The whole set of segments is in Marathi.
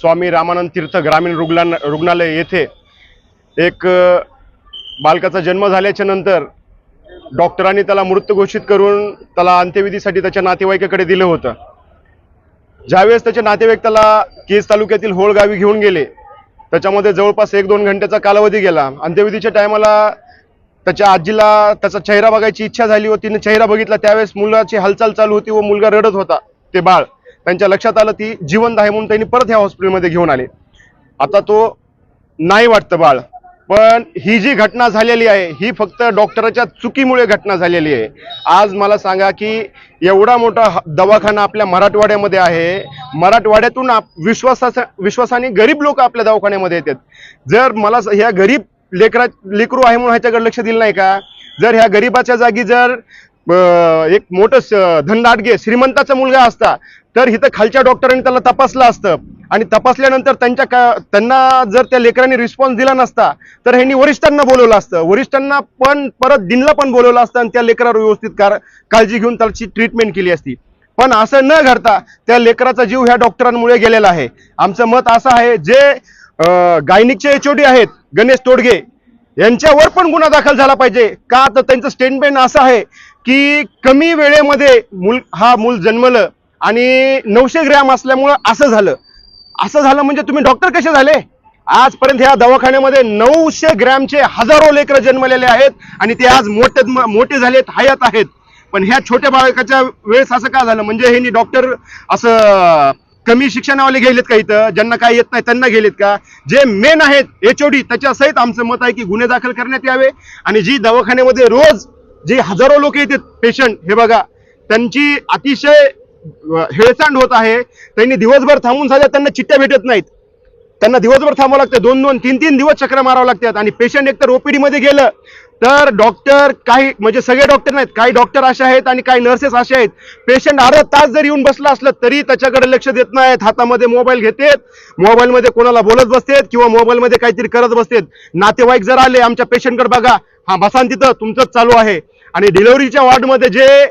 स्वामी रामानंद तीर्थ ग्रामीण रुग्णान रुग्णालय येथे एक बालकाचा जन्म झाल्याच्यानंतर डॉक्टरांनी त्याला मृत घोषित करून त्याला अंत्यविधीसाठी त्याच्या नातेवाईकाकडे दिलं होतं. ज्यावेळेस त्याचे नातेवाईक त्याला केज तालुक्यातील होळगावी घेऊन गेले त्याच्यामध्ये जवळपास एक दोन घंट्याचा कालावधी गेला. अंत्यविधीच्या टायमाला त्याच्या आजीला त्याचा चेहरा बघायची इच्छा झाली व तिने चेहरा बघितला. त्यावेळेस मुलाची हालचाल चालू होती व मुलगा रडत होता ते बाळ. त्यांच्या लक्षात आलं ती जिवंत आहे म्हणून त्यांनी परत ह्या हॉस्पिटलमध्ये घेऊन आले. आता तो नाही वाटतं बाळ. पण ही जी घटना झालेली आहे ही फक्त डॉक्टराच्या चुकीमुळे घटना झालेली आहे. आज मला सांगा की एवढा मोठा दवाखाना आपल्या मराठवाड्यामध्ये आहे. मराठवाड्यातून आप विश्वासा विश्वासाने गरीब लोक आपल्या दवाखान्यामध्ये येतात. जर मला ह्या गरीब लेकरा लेकरू आहे म्हणून ह्याच्याकडे लक्ष दिलं नाही का? जर ह्या गरीबाच्या जागी जर एक मोठं धनदाटगे श्रीमंताचा मुलगा असता. तर इथं खालच्या डॉक्टरांनी त्याला तपासलं असतं. आणि तपासल्यानंतर त्यांच्या का त्यांना जर त्या लेकरांनी रिस्पॉन्स दिला नसता तर ह्यांनी वरिष्ठांना बोलवलं असतं. वरिष्ठांना पण परत दिनला पण बोलवलं असतं आणि त्या लेकरावर व्यवस्थित कार काळजी घेऊन त्याची ट्रीटमेंट केली असती. पण असं न घडता त्या लेकराचा जीव ह्या डॉक्टरांमुळे गेलेला आहे. आमचं मत असं आहे जे गायनिकचे एचओडी आहेत गणेश तोडगे यांच्यावर पण गुन्हा दाखल झाला पाहिजे. का तर त्यांचं स्टेटमेंट असं आहे की कमी वेळेमध्ये मूल हा मूल जन्मलं आणि नऊशे ग्रॅम असल्यामुळं असं झालं. असं झालं म्हणजे तुम्ही डॉक्टर कसे झाले? आजपर्यंत ह्या दवाखान्यामध्ये नऊशे ग्रॅमचे हजारो लेकरं जन्मलेले आहेत आणि ते आज मोठे मोठे झालेत हयात आहेत. पण ह्या छोट्या बालकाच्या वेळेस असं का झालं? म्हणजे हे डॉक्टर असं कमी शिक्षणावाले गेलेत का इथं? ज्यांना काय येत नाही त्यांना गेलेत का? जे मेन आहेत एच ओ डी त्याच्यासहित आमचं मत आहे की गुन्हे दाखल करण्यात यावे. आणि जी दवाखान्यामध्ये रोज जे हजारो लोक येतात पेशंट हे बघा त्यांची अतिशय हेळसांड होत आहे. त्यांनी दिवसभर थांबून झाल्या त्यांना चिठ्ठ्या भेटत नाहीत. त्यांना दिवसभर थांबावं लागतं. दोन दोन तीन तीन दिवस चक्र मारावं लागतात. आणि पेशंट एकतर ओपीडी मध्ये गेलं तर डॉक्टर काही म्हणजे सगळे डॉक्टर नाहीत काही डॉक्टर असे आहेत आणि काही नर्सेस असे आहेत. पेशंट अर्धा तास जर येऊन बसला असलं तरी त्याच्याकडे लक्ष देत नाहीत हातामध्ये मोबाईल घेतात. मोबाईलमध्ये कोणाला बोलत बसतात किंवा मोबाईलमध्ये काहीतरी करत बसतात. नातेवाईक जर आले आमच्या पेशंटकडे बघा. हा बसान तिथं तुमचंच चालू आहे. आणि डिलिव्हरीच्या वॉर्डमध्ये जे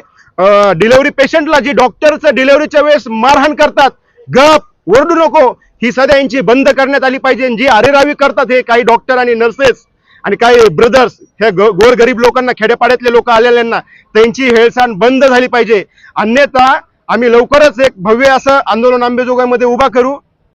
डिलिव्हरी पेशंटला जी डॉक्टरचं डिलिव्हरीच्या वेळेस मारहाण करतात गप ओरडू नको. ही सध्या यांची बंद करण्यात आली पाहिजे. जी अरेरावी करतात हे काही डॉक्टर आणि नर्सेस आणि काही ब्रदर्स हे गोर गोरगरीब लोकांना खेडेपाड्यातले लोक आलेल्यांना त्यांची हेळसांड बंद झाली पाहिजे. अन्यथा आम्ही लवकरच एक भव्य असं आंदोलन आंबेजोगाईमध्ये उभा करू.